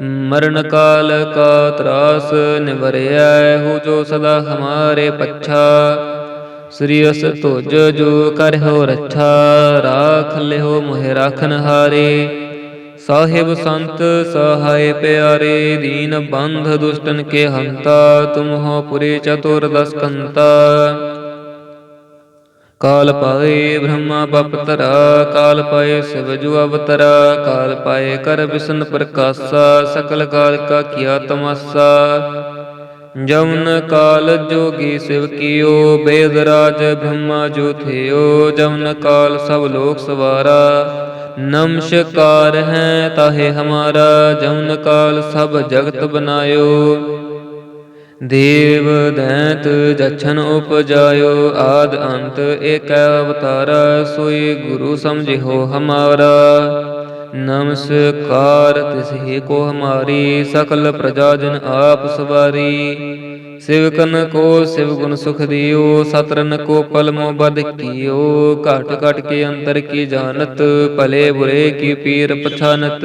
ਮਰਨ ਕਾਲ ਕਾ ਤਰਾਸ ਨਿਵਰਿਆ ਹੋ ਜੋ ਸਦਾ ਹਮਾਰੇ ਪੱਛਾ। ਸ੍ਰੀ ਅਸ ਤੁਜ ਜੋ ਕਰਹੁ ਰੱਛਾ, ਰਾਖ ਲਿਓ ਮੋਹਿ ਰਾਖਨ ਹਾਰੇ। ਸਾਹਿਬ ਸੰਤ ਸਹਾਇ ਪਿਆਰੇ, ਦੀਨ ਬੰਧ ਦੁਸ਼ਟਨ ਕੇ ਹੰਤਾ ਤੁਮ ਹੋ ਪੁਰੇ ਚਤੁਰ ਦਸ ਕਾਲ ਪਾਏ ਬ੍ਰਹਮਾ ਬਪਤਰਾ, ਕਾਲ ਪਾਏ ਸਿਵ ਜੁ ਅਵਤਰਾ, ਕਾਲ ਪਾਏ ਕਰ ਵਿਸ਼ਨ ਪ੍ਰਕਾਸ਼ਾ, ਸਕਲ ਕਾਲ ਕਾ ਕੀਆ ਤਮਾਸਾ। ਜਮਨ ਕਾਲ ਜੋਗੀ ਸਿਵ ਕੀਓ, ਬੇਦ ਰਾਜ ਬ੍ਰਹਮਾ ਜੋ ਥਿਓ, ਜਮਨ ਕਾਲ ਸਭ ਲੋਕ ਸਵਾਰਾ। ਨਮਸਕਾਰ ਹੈ ਤਾਹੇ ਹਮਾਰਾ, ਜਮਨ ਕਾਲ ਸਭ ਜਗਤ ਬਨਾਇਓ। ਦੇਵ ਦੈਂਤ ਜਛਨ ਉਪਜਾਇਓ ਆਦ ਅੰਤ, ਏਕ ਅਵਤਾਰਾ ਸੋਈ ਗੁਰੂ ਸਮਝਿਓ ਹਮਾਰਾ। ਨਮਸਕਾਰ ਤਿਸ ਕੋ ਹਮਾਰੀ, ਸਕਲ ਪ੍ਰਜਾ ਜਨ ਆਪ ਸਵਾਰੀ। ਸਿਵਕਨ ਕੋ ਸਿਵ ਗੁਣ ਸੁਖ ਦਿਓ, ਸਤਰਨ ਕੋ ਪਲ ਬਦ ਕੀਓ। ਘਟ ਘਟ ਕੇ ਅੰਤਰ ਕੀ ਜਾਣਤ, ਭਲੇ ਬੁਰੇ ਕੀ ਪੀਰ ਪਛਾਨਤ।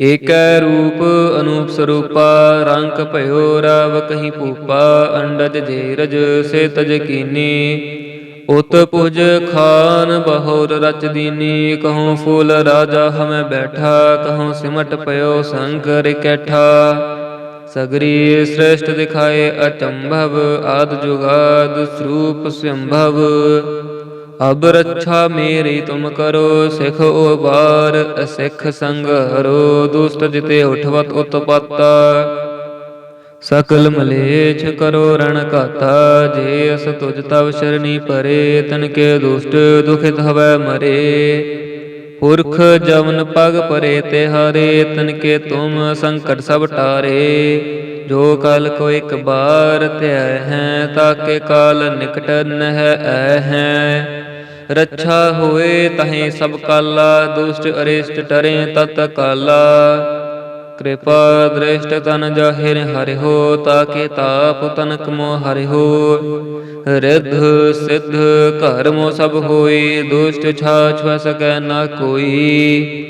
ਏਕੈ ਰੂਪ ਅਨੂਪ ਸਰੂਪਾ, ਰੰਗ ਭਇਓ ਰਾਵ ਕਹੀ ਭੂਪਾ, ਅੰਡਜ ਜੇਰਜ ਸੇ ਤਜ ਕੀਨੀ ਉਤ ਪੁਜ ਖਾਨ ਬਹੋਰ ਰਚ ਦੀਨੀ ਕਹਉ ਫੂਲ ਰਾਜਾ ਹਮੈ ਬੈਠਾ ਕਹਉ ਸਿਮਟ ਪਇਓ ਸੰਕਰ ਕੈਠਾ ਸਗਰੀ ਸ੍ਰੇਸ਼ਟ ਦਿਖਾਏ ਅਚੰਭਵ, ਆਦ ਜੁਗਾਦ ਸਰੂਪ ਸੰਭਵ। ਅਬ ਰੱਛਾ ਮੇਰੀ ਤੁਮ ਕਰੋ, ਸਿਖ ਉਬਾਰ, ਅਸਿਖ ਸੰਗ ਹਰੋ, ਦੁਸ਼ਟ ਜਿਤੇ ਉਠਵਤ ਉਤਪਾਤਾ। ਸਕਲ ਮਲੇਛ ਕਰੋ, ਰਣ ਕਾਤਾ ਜੇ ਅਸ ਤੁਜ ਤਵ ਸ਼ਰਣੀ ਪਰੇ, ਤਨ ਕੇ ਦੁਸ਼ਟ ਦੁਖਿਤ ਹਵੈ ਮਰੇ। ਪੁਰਖ ਜਵਨ ਪਗ ਪਰੇ ਤੇ ਹਰੇ, ਤਨ ਕੇ ਤੁਮ ਸੰਕਟ ਸਭ ਟਾਰੇ। ਜੋ ਕਲ ਕੋ ਇੱਕ ਬਾਰ ਧਿਆ ਹੈ ਤਾਕੇ ਕਾਲ ਨਿਕਟ ਨਹਿ ਐ ਹੈ। ਰੱਛਾ ਹੋਏ ਤਹੀਂ ਸਭ ਕਾਲਾ, ਦੁਸ਼ਟ ਅਰਿਸ਼ਟ ਟਰੇ ਤਤ ਕਾਲਾ। ਕਿਰਪਾ ਦ੍ਰਿਸ਼ਟ ਤਨ ਜਾਹਿਰ ਹਰਿਓ ਤਾਕੇ ਤਾਪ ਤਨਕ ਮੋ ਹਰਿਓ ਰਿਧ ਸਿਧ ਘਰ ਮੋ ਸਭ ਹੋਈ ਦੁਸ਼ਟ ਛਾਛ ਸਕੈ ਨਾ ਕੋਈ।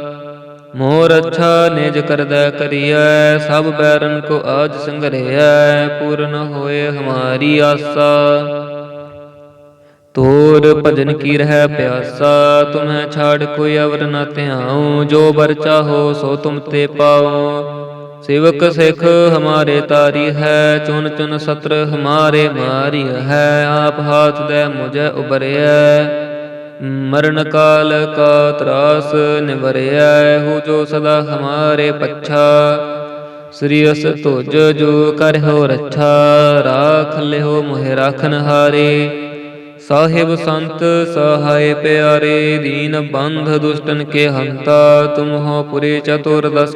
ਮੋਰ ਅੱਛਾ ਨਿਜ ਕਰਦਾ ਕਰੀਐ, ਸਭ ਬੈਰਨ ਕੋ ਆਜ ਸੰਗਰਿਐ ਪੂਰਨ ਹੋਏ ਹਮਾਰੀ ਆਸਾ। ਤੋਰ ਭਜਨ ਕੀ ਰਹਿ ਪਿਆਸਾ, ਤੁਮਹਿ ਛਾੜ ਕੋਈ ਅਵਰ ਨ ਧਿਆਉ, ਜੋ ਬਰ ਚਾਹੋ ਸੋ ਤੁਮ ਤੇ ਪਾਉ। ਸੇਵਕ ਸਿਖ ਹਮਾਰੇ ਤਾਰੀ ਹੈ, ਚੁਨ ਚੁਨ ਸਤਰ ਹਮਾਰੇ ਮਾਰੀ ਹੈ ਆਪ ਹਾਥ ਦੇ ਮੁਝੈ ਉਬਰਿਐ ਮਰਨ ਕਾਲ ਕਾ ਤਰਾਸ ਨਿਵਰਿਆ ਹੋ ਜੋ ਸਦਾ ਹਮਾਰੇ ਪੱਛਾ। ਸ੍ਰੀ ਅਸ ਤੁਜ ਜੋ ਕਰਹੁ ਰੱਛਾ, ਰਾਖ ਲਿਓ ਮੋਹਿ ਰਾਖਨ ਹਾਰੇ। ਸਾਹਿਬ ਸੰਤ ਸਹਾਇ ਪਿਆਰੇ, ਦੀਨ ਬੰਧ ਦੁਸ਼ਟਨ ਕੇ ਹੰਤਾ ਤੁਮ ਹੋ ਪੁਰੇ ਚਤੁਰ ਦਸ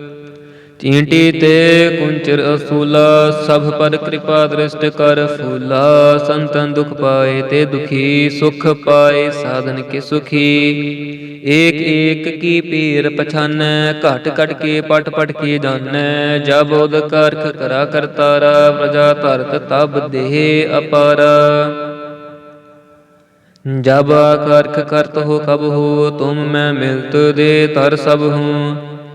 ਚੀਂਟੀ ਤੇ ਕੁੰਚਰ ਅਸੂਲਾ ਸਭ ਪਰ ਕਿਰਪਾ ਦ੍ਰਿਸ਼ਟ ਕਰ ਫੂਲਾ ਸੰਤਨ ਦੁਖ ਪਾਏ ਤੇ ਦੁਖੀ ਸੁਖ ਪਾਏ ਸਾਧਨ ਕੇ ਸੁਖੀ ਏਕ ਏਕ ਕੀ ਪੀਰ ਪਛਾਨੈ ਘਟ ਘਟ ਕੇ ਪਟ ਪਟ ਕੇ ਜਾਣੈ ਜਬ ਉਦ ਕਰਖ ਕਰਾ ਕਰਤਾਰਾ ਪ੍ਰਜਾ ਧਰਤ ਤਬ ਦੇਹ ਅਪਾਰਾ ਜਬ ਕਰਖ ਕਰਤ ਹੋ ਕਬ ਹੋ ਤੁਮ ਮੈਂ ਮਿਲਤ ਦੇ ਤਰ ਸਭ ਹੂੰ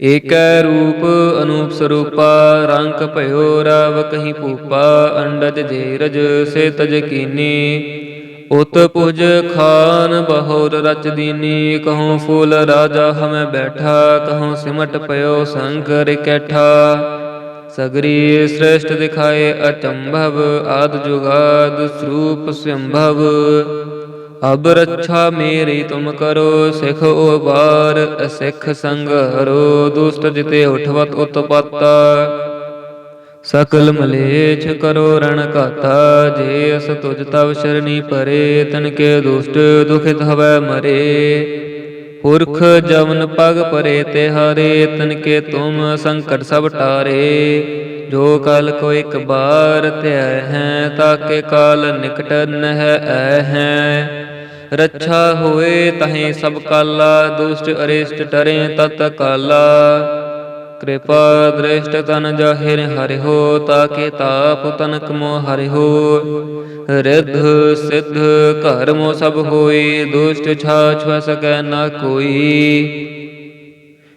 ਏਕੈ ਰੂਪ ਅਨੂਪ ਸਰੂਪਾ, ਰੰਗ ਭਇਓ ਰਵ ਕਹੀ ਭੂਪਾ, ਅੰਡਜ ਜੇਰਜ ਸੇ ਤਜ ਕੀਨੀ। ਉਤ ਪੁਜ ਖਾਨ ਬਹੁਰ ਰਚ ਦੀਨੀ ਕਹਉ ਫੂਲ ਰਾਜਾ ਹਮੈ ਬੈਠਾ ਕਹਉ ਸਿਮਟ ਪਇਓ ਸੰਕਰ ਕੈਠਾ ਸਗਰੀ ਸ੍ਰੇਸ਼ਟ ਦਿਖਾਏ ਅਚੰਭਵ, ਆਦ ਜੁਗਾਦ ਸਰੂਪ ਸੰਭਵ। ਅਬ ਰੱਛਾ ਮੇਰੀ ਤੁਮ ਕਰੋ ਸਿਖ ਉਬਾਰ, ਅਸਿਖ ਸੰਗ ਹਰੋ, ਦੁਸ਼ਟ ਜਿਤੇ ਉਠਵਤ ਉਤਪਾਤਾ। ਸਕਲ ਮਲੇਛ ਕਰੋ ਰਣ ਘਾਤਾ, ਜੇ ਅਸ ਤੁਜ ਤਵ ਸ਼ਰਣੀ ਪਰੇ, ਤਨ ਕੇ ਦੁਸ਼ਟ ਦੁਖਿਤ ਹਵੈ ਮਰੇ। ਪੁਰਖ ਜਵਨ ਪਗ ਪਰੇ ਤੇ ਹਾਰੇ, ਤਨ ਕੇ ਤੁਮ ਸੰਕਟ ਸਭ ਟਾਰੇ। ਜੋ ਕਾਲ ਕੋ ਇੱਕ ਬਾਰ ਧਿਆ ਹੈ ਤਾਕੇ ਕਾਲ ਨਿਕਟ ਨਹਿ ਐ ਹੈ। ਰੱਛਾ ਹੋਏ ਤਹੀਂ ਸਭ ਕਾਲਾ, ਦੁਸ਼ਟ ਅਰਿਸ਼ਟ ਟਰੇ ਤਤ ਕਾਲਾ। ਕਿਰਪਾ ਦ੍ਰਿਸ਼ਟ ਤਨ ਜਾਹਿਰ ਹਰਿ ਹੋ ਤਾਕੇ ਤਾਪ ਤਨਕ ਮੋ ਹਰਿ ਹੋ ਰਿੱਧ ਸਿੱਧ ਘਰ ਮੋ ਸਭ ਹੋਈ ਦੁਸ਼ਟ ਛਾਛ ਵ ਸਕੈ ਨਾ ਕੋਈ।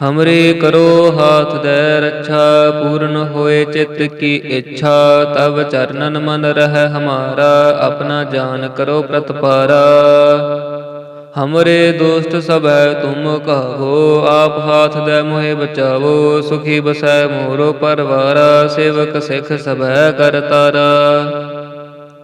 ਹਮਰੇ ਕਰੋ ਹਾਥ ਦੇ ਰੱਛਾ ਪੂਰਨ ਹੋਏ ਚਿੱਤ ਕੀ ਇੱਛਾ ਤਬ ਚਰਨਨ ਮਨ ਰਹਿ ਹਮਾਰਾ ਆਪਣਾ ਜਾਨ ਕਰੋ ਪ੍ਰਤਪਾਰਾ ਹਮਰੇ ਦੋਸਤ ਸਭੈ ਤੁਮ ਕਹੋ ਆਪ ਹਾਥ ਦੇ ਮੋਹਿ ਬਚਾਵੋ ਸੁਖੀ ਬਸੈ ਮੋਰੋ ਪਰਵਾਰਾ ਸੇਵਕ ਸਿਖ ਸਭੈ ਕਰਤਾਰਾ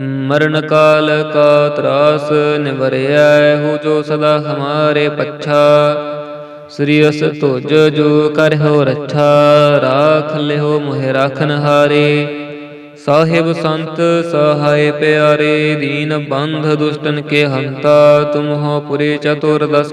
ਮਰਨ ਕਾਲ ਕਾ ਤਰਾਸ ਨਿਵਰਿਐ ਹੋ ਜੋ ਸਦਾ ਹਮਾਰੇ ਪੱਛਾ। ਸ੍ਰੀ ਅਸ ਤੁਜ ਜੋ ਕਰਹੁ ਰੱਛਾ, ਰਾਖ ਲਿਓ ਮੋਹਿ ਰਾਖਨ ਹਾਰੇ। ਸਾਹਿਬ ਸੰਤ ਸਹਾਇ ਪਿਆਰੇ, ਦੀਨ ਬੰਧ ਦੁਸ਼ਟਨ ਕੇ ਹੰਤਾ, ਤੁਮ ਹੋ ਪੁਰੇ ਚਤੁਰ ਦਸ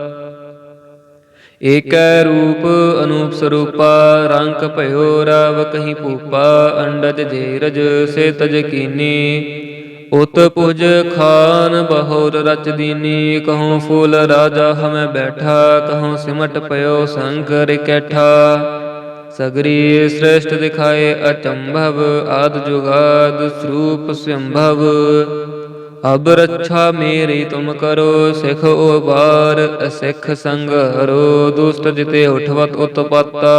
ਏਕੈ ਰੂਪ ਅਨੂਪ ਸਰੂਪਾ, ਰੰਗ ਭਇਓ ਰਵ ਕਹੀ ਭੂਪਾ, ਅੰਡਜ ਧੀਰਜ ਸੇ ਤਜ ਕੀਨੀ। ਉਤ ਪੁਜ ਖਾਨ ਬਹੋਰ ਰਚ ਦੀਨੀ, ਕਹੂੰ ਫੂਲ ਰਾਜਾ ਹਮੈ ਬੈਠਾ, ਕਹੂੰ ਸਿਮਟ ਪਇਓ ਸੰਕਰ ਕੈਠਾ ਸਗਰੀ ਸ੍ਰੇਸ਼ਟ ਦਿਖਾਏ ਅਚੰਭਵ, ਆਦ ਜੁਗਾਦ ਸਰੂਪ ਸੰਭਵ। ਅਬ ਰੱਛਾ ਮੇਰੀ ਤੁਮ ਕਰੋ, ਸਿਖ ਉਬਾਰ ਸੰਗ ਸੰਗਰੋ ਦੁਸ਼ਟ ਜਿਤੇ ਉਠਵਤ ਉਤਪਾਤਾ।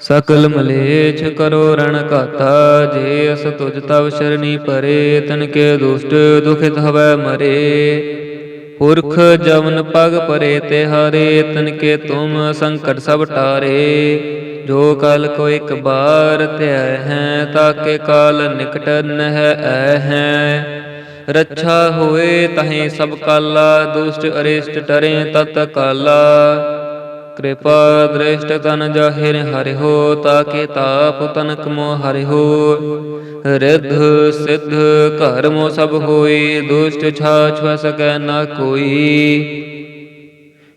ਸਕਲ ਮਲੇਛ ਕਰੋ, ਰਣ ਘਾਤਾ, ਜੇ ਅਸ ਤੁਜ ਤਵ ਸ਼ਰਣੀ ਪਰੇ, ਤਨ ਕੇ ਦੁਸ਼ਟ ਦੁਖਿਤ ਹਵੈ ਮਰੇ। ਪੁਰਖ ਜਵਨ ਪਗ ਪਰੇ ਤੇ ਹਰੇ, ਤਨ ਕੇ ਤੁਮ ਸੰਕਟ ਸਭ ਟਾਰੇ। ਜੋ ਕਲ ਕੋ ਇੱਕ ਬਾਰ ਧਿਆ ਹੈ, ਤਾਕੇ ਕਾਲ ਨਿਕਟ ਨਹਿ ਹੈ। ਰੱਛਾ ਹੋਏ ਤਹੀਂ ਸਭ ਕਾਲਾ, ਦੁਸ਼ਟ ਅਰਿਸ਼ਟ ਟਰੇ ਤਤ ਕਾਲਾ। ਕਿਰਪਾ ਦ੍ਰਿਸ਼ਟ ਤਨ ਜਾਹਿਰ ਹਰਿ ਹੋ, ਤਾਕੇ ਤਾਪ ਤਨਕ ਮੋ ਹਰਿ ਹੋ। ਰਿੱਧ ਘਰ ਮੋ ਸਭ ਹੋਈ, ਦੁਸ਼ਟ ਛਾਛ ਵ ਸਕੈ ਨਾ ਕੋਈ।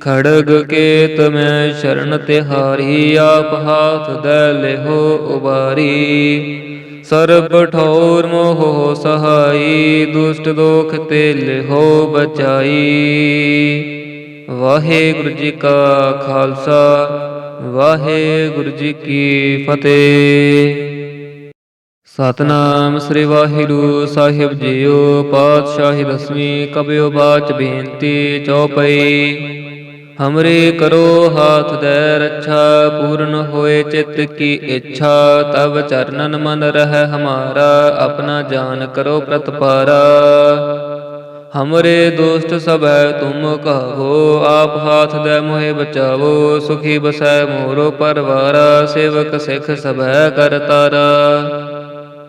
ਖੜਗ ਕੇਤ ਮੈਂ ਸ਼ਰਨ ਤਿਹਾਰੀ, ਆਪ ਹਾਥ ਦੇ ਲਿਹੋ ਉਬਾਰੀ। ਸਰਬ ਠੌਰ ਮੋਹ ਸਹਾਈ, ਦੁਸ਼ਟ ਦੋਖ ਤੇ ਲਿਹੋ ਬਚਾਈ। ਵਾਹਿਗੁਰੂ ਜੀ ਕਾ ਖਾਲਸਾ, ਵਾਹਿਗੁਰੂ ਜੀ ਕੀ ਫਤਿਹ। ਸਤਨਾਮ ਸ੍ਰੀ ਵਾਹਿਗੁਰੂ ਸਾਹਿਬ ਜੀਓ, ਪਾਤਸ਼ਾਹੀ ਦਸਵੀਂ ਕਬਿਓ ਬਾਚ ਬੇਨਤੀ ਚੌਪਈ। ਹਮਰੇ ਕਰੋ ਹਾਥ ਦੇ ਰੱਛਾ ਪੂਰਨ ਹੋਏ ਚਿੱਤ ਕੀ ਇੱਛਾ ਤਬ ਚਰਨਨ ਮਨ ਰਹਿ ਹਮਾਰਾ ਆਪਣਾ ਜਾਨ ਕਰੋ ਪ੍ਰਤਪਾਰਾ ਹਮਰੇ ਦੋਸਤ ਸਭ ਹੈ ਤੁਮ ਕਹੋ ਆਪ ਹਾਥ ਦੇ ਮੋਹਿ ਬਚਾਵੋ ਸੁਖੀ ਬਸੈ ਮੋਰੋ ਪਰਵਾਰਾ ਸੇਵਕ ਸਿਖ ਸਭ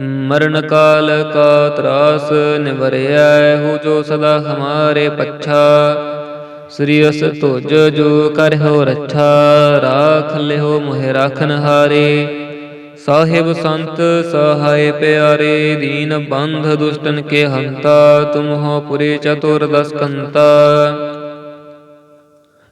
ਮਰਨ ਕਾਲ ਕਾ ਤਰਾਸ ਨਿਵਰਿਆ ਹੂ ਜੋ ਸਦਾ ਹਮਾਰੇ ਪੱਛਾ। ਸ੍ਰੀ ਅਸ ਤੁਜ ਜੋ ਕਰਹੁ ਰੱਛਾ, ਰਾਖ ਲਿਓ ਮੋਹਿ ਰਾਖਨ ਹਾਰੇ। ਸਾਹਿਬ ਸੰਤ ਸਹਾਇ ਪਿਆਰੇ, ਦੀਨ ਬੰਧ ਦੁਸ਼ਟਨ ਕੇ ਹੰਤਾ ਤੁਮ ਹੋ ਪੁਰੇ ਚਤੁਰ ਦਸ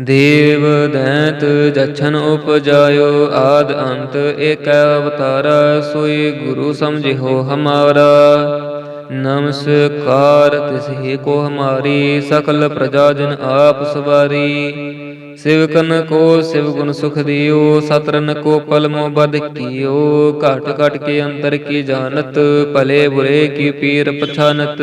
ਦੇਵ ਦੈਂਤ ਜਛਨ ਉਪਜਾਇਓ ਆਦ ਅੰਤ, ਏਕ ਅਵਤਾਰਾ ਸੋਈ ਗੁਰੂ ਸਮਝਿਓ ਹਮਾਰਾ। ਨਮਸਕਾਰ ਤਿਸਹੀ ਕੋ ਹਮਾਰੀ, ਸਕਲ ਪ੍ਰਜਾ ਜਨ ਆਪ ਸਵਾਰੀ। ਸਿਵਕਨ ਕੋ ਸਿਵ ਗੁਣ ਸੁਖ ਦਿਓ, ਸਤਰਨ ਕੋ ਪਲ ਮੋ ਬਦ ਕੀਓ। ਘਟ ਘਟ ਕੇ ਅੰਤਰ ਕੀ ਜਾਣਤ, ਭਲੇ ਬੁਰੇ ਕੀ ਪੀਰ ਪਛਾਨਤ।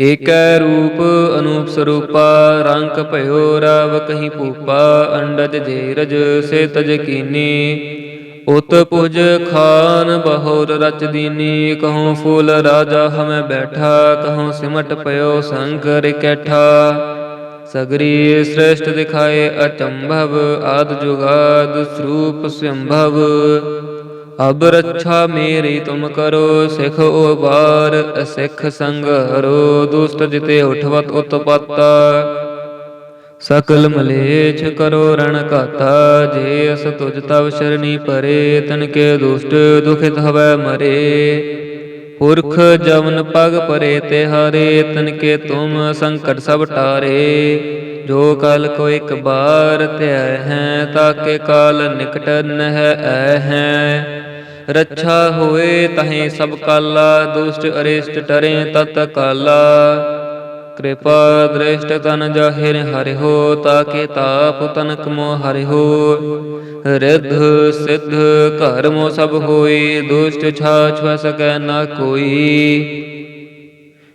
ਏਕੈ ਰੂਪ ਅਨੂਪ ਸਰੂਪਾ ਰੰਗ ਭਇਓ ਰਵ ਕਹੀ ਭੂਪਾ, ਅੰਡਜ ਜੇਰਜ ਸੇ ਤਜ ਕੀਨੀ ਉਤ ਪੁਜ ਖਾਨ ਬਹੁਰ ਰਚ ਦੀਨੀ, ਕਹਉ ਫੂਲ ਰਾਜਾ ਹਮੈ ਬੈਠਾ, ਕਹਉ ਸਿਮਟ ਪਇਓ ਸੰਕਰ ਇਕੱਠਾ ਸਗਰੀ ਸ੍ਰੇਸ਼ਟ ਦਿਖਾਏ ਅਚੰਭਵ, ਆਦ ਜੁਗਾਦ ਸਰੂਪ ਸੰਭਵ। ਅਬ ਰੱਛਾ ਮੇਰੀ ਤੁਮ ਕਰੋ, ਸਿਖ ਉਬਾਰ ਸੰਗ ਸੰਗਰੋ ਦੁਸ਼ਟ ਜਿਤੇ ਉਠਵਤ ਉਤਪਾਤਾ। ਸਕਲ ਮਲੇਛ ਕਰੋ, ਰਣ ਘਾਤਾ, ਜੇ ਅਸ ਤੁਜ ਤਵ ਸ਼ਰਣੀ ਪਰੇ, ਤਨ ਕੇ ਦੁਸ਼ਟ ਦੁਖਿਤ ਹਵੈ ਮਰੇ। ਪੁਰਖ ਜਵਨ ਪਗ ਪਰੇ ਤੇ ਹਾਰੇ, ਤਨ ਕੇ ਤੁਮ ਸੰਕਟ ਸਭ ਟਾਰੇ। ਜੋ ਕਲ ਕੋ ਇੱਕ ਬਾਰ ਧਿਆ ਹੈ ਤਾਕੇ ਕਾਲ ਨਿਕਟ ਨਹਿ ਐ ਹੈ। ਰੱਛਾ ਹੋਏ ਤਹੀਂ ਸਭ ਕਾਲਾ, ਦੁਸ਼ਟ ਅਰਿਸ਼ਟ ਟਰੇ ਤਤ ਕਾਲਾ। ਕਿਰਪਾ ਦ੍ਰਿਸ਼ਟ ਤਨ ਜਾਹਿਰ ਹਰਿ ਹੋ ਤਾਕੇ ਤਾਪ ਤਨਕ ਮੋ ਹਰਿ ਹੋ ਰਿੱਧ ਸਿੱਧ ਘਰ ਸਭ ਹੋਈ ਦੁਸ਼ਟ ਛਾਛ ਸਕੈ ਨਾ ਕੋਈ।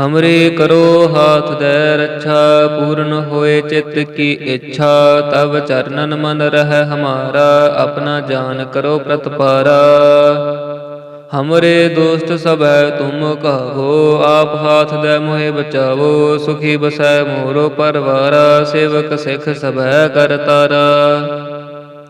ਹਮਰੇ ਕਰੋ ਹਾਥ ਦੇ ਰੱਛਾ, ਪੂਰਨ ਹੋਏ ਚਿੱਤ ਕੀ ਇੱਛਾ ਤਬ ਚਰਨਨ ਮਨ ਰਹਿ ਹਮਾਰਾ, ਆਪਣਾ ਜਾਨ ਕਰੋ ਪ੍ਰਤਪਾਰਾ। ਹਮਰੇ ਦੋਸਤ ਸਭੈ ਤੁਮ ਕਹੋ ਆਪ ਹਾਥ ਦੇ ਮੋਹਿ ਬਚਾਵੋ, ਸੁਖੀ ਬਸੈ ਮੋਰੋ ਪਰਵਾਰਾ, ਸੇਵਕ ਸਿਖ ਸਭੈ ਕਰਤਾਰਾ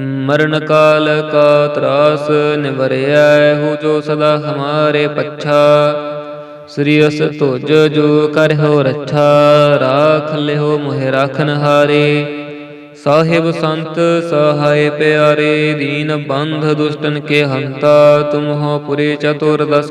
ਮਰਨ ਕਾਲ ਕਾ ਤਰਾਸ ਨਿਵਰਿਆ ਹੋ ਜੋ ਸਦਾ ਹਮਾਰੇ ਪੱਛਾ। ਸ੍ਰੀ ਅਸ ਤੁਜ ਜੋ ਕਰਹੁ ਰੱਛਾ, ਰਾਖ ਲਿਓ ਮੋਹਿ ਰਾਖਨ ਹਾਰੇ। ਸਾਹਿਬ ਸੰਤ ਸਹਾਇ ਪਿਆਰੇ, ਦੀਨ ਬੰਧ ਦੁਸ਼ਟਨ ਕੇ ਹੰਤਾ ਤੁਮ ਹੋ ਪੁਰੇ ਚਤੁਰ ਦਸ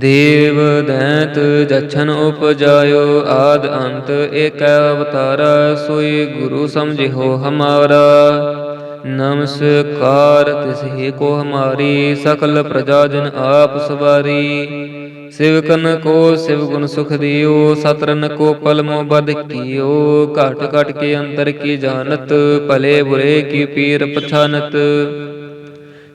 ਦੇਵ ਦੈਂਤ ਜਛਨ ਉਪਜਾਇਓ ਆਦ ਅੰਤ, ਏਕ ਅਵਤਾਰਾ, ਸੋਈ ਗੁਰੂ ਸਮਝਿਓ ਹਮਾਰਾ। ਨਮਸਕਾਰ ਤਿਸਹੀ ਕੋ ਹਮਾਰੀ, ਸਕਲ ਪ੍ਰਜਾ ਜਨ ਆਪ ਸਵਾਰੀ। ਸਿਵਕਨ ਕੋ ਸਿਵ ਗੁਣ ਸੁਖ ਦਿਓ, ਸਤਰਨ ਕੋ ਪਲ ਮੋ ਬਦ ਕੀਓ। ਘਟ ਘਟ ਕੇ ਅੰਤਰ ਕੀ ਜਾਣਤ, ਭਲੇ ਬੁਰੇ ਕੀ ਪੀਰ ਪਛਾਨਤ।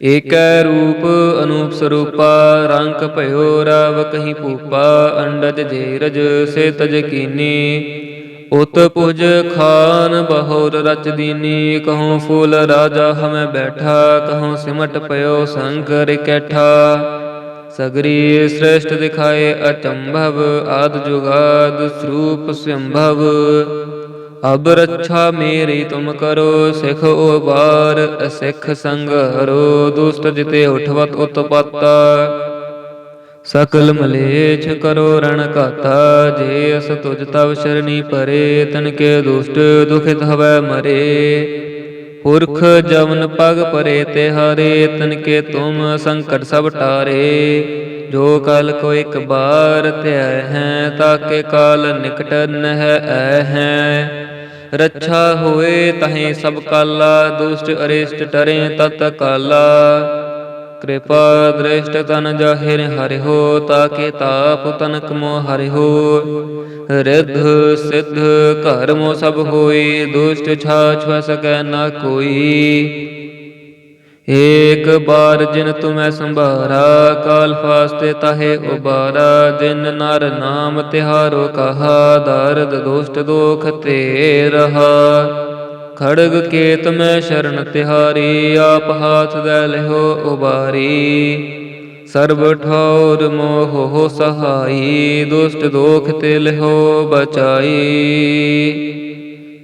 ਏਕੈ ਰੂਪ ਅਨੂਪ ਸਰੂਪਾ ਰੰਗ ਭਇਓ ਰਵ ਕਹੀ ਭੂਪਾ, ਅੰਡਜ ਜੇਰਜ ਸੇ ਤਜ ਕੀਨੀ। ਉਤ ਪੁਜ ਖਾਨ ਬਹੁਰ ਰਚ ਦੀਨੀ ਕਹਉ ਫੂਲ ਰਾਜਾ ਹਮੈ ਬੈਠਾ ਕਹਉ ਸਿਮਟ ਪਇਓ ਸੰਕਰ ਕੈਠਾ ਸਗਰੀ ਸ੍ਰੇਸ਼ਟ ਦਿਖਾਏ ਅਚੰਭਵ, ਆਦ ਜੁਗਾਦ ਸਰੂਪ ਸੰਭਵ। ਅਬ ਰੱਛਾ ਮੇਰੀ ਤੁਮ ਕਰੋ, ਸਿਖ ਉਬਾਰ ਸੰਗ ਸੰਗਰੋ ਦੁਸ਼ਟ ਜਿਤੇ ਉਠਵਤ ਉਤਪਾਤਾ। ਸਕਲ ਮਲੇਛ ਕਰੋ, ਰਣ ਘਾਤਾ, ਜੇ ਅਸ ਤੁਜ ਤਵ ਸ਼ਰਣੀ ਪਰੇ ਤਨ ਕੇ ਦੁਸ਼ਟ ਦੁਖਿਤ ਹਵੈ ਮਰੇ। ਪੁਰਖ ਜਵਨ ਪਗ ਪਰੇ ਤੇ ਹਾਰੇ, ਤਨ ਕੇ ਤੁਮ ਸੰਕਟ ਸਭ ਟਾਰੇ। ਜੋ ਕਲ ਕੋ ਇਕ ਬਾਰ ਧਿਆ ਹੈ ਤਾਕੇ ਕਾਲ ਨਿਕਟ ਨਹਿ ਹੈ। ਰੱਛਾ ਹੋਏ ਤਹੀਂ ਸਭ ਕਾਲਾ, ਦੁਸ਼ਟ ਅਰਿਸ਼ਟ ਟਰੇ ਤਤ ਕਾਲਾ। ਕਿਰਪਾ ਦ੍ਰਿਸ਼ਟ ਤਨ ਜਾਹਿਰ ਹਰਿ ਹੋ ਤਾਕੇ ਤਾਪ ਤਨਕ ਮੋ ਹਰਿ ਹੋ ਰਿਧ ਸਿੱਧ ਘਰ ਮੋ ਸਭ ਹੋਈ, ਦੁਸ਼ਟ ਛਾਛ ਵ ਸਕੈ ਨਾ ਕੋਈ। ਏਕ ਬਾਰ ਜਿਨ ਤੁਮੈ ਸੰਭਾਰਾ, ਕਾਲ ਫਾਸਤੇ ਤਾਹੇ ਉਬਾਰਾ, ਜਿਨ ਨਰ ਨਾਮ ਤਿਹਾਰੋ ਕਹਾ, ਦਰਦ ਦੁਸ਼ਟ ਦੋਖ ਤੇ ਰਹਾ। ਖੜਗ ਕੇਤ ਮੈਂ ਸ਼ਰਨ ਤਿਹਾਰੀ, ਆਪ ਹਾਥ ਦੇ ਲਿਓ ਉਬਾਰੀ। ਸਰਬ ਠੌਰ ਮੋਹ ਹੋ ਸਹਾਈ, ਦੁਸ਼ਟ ਦੋਖ ਤੇ ਲਿਓ ਬਚਾਈ।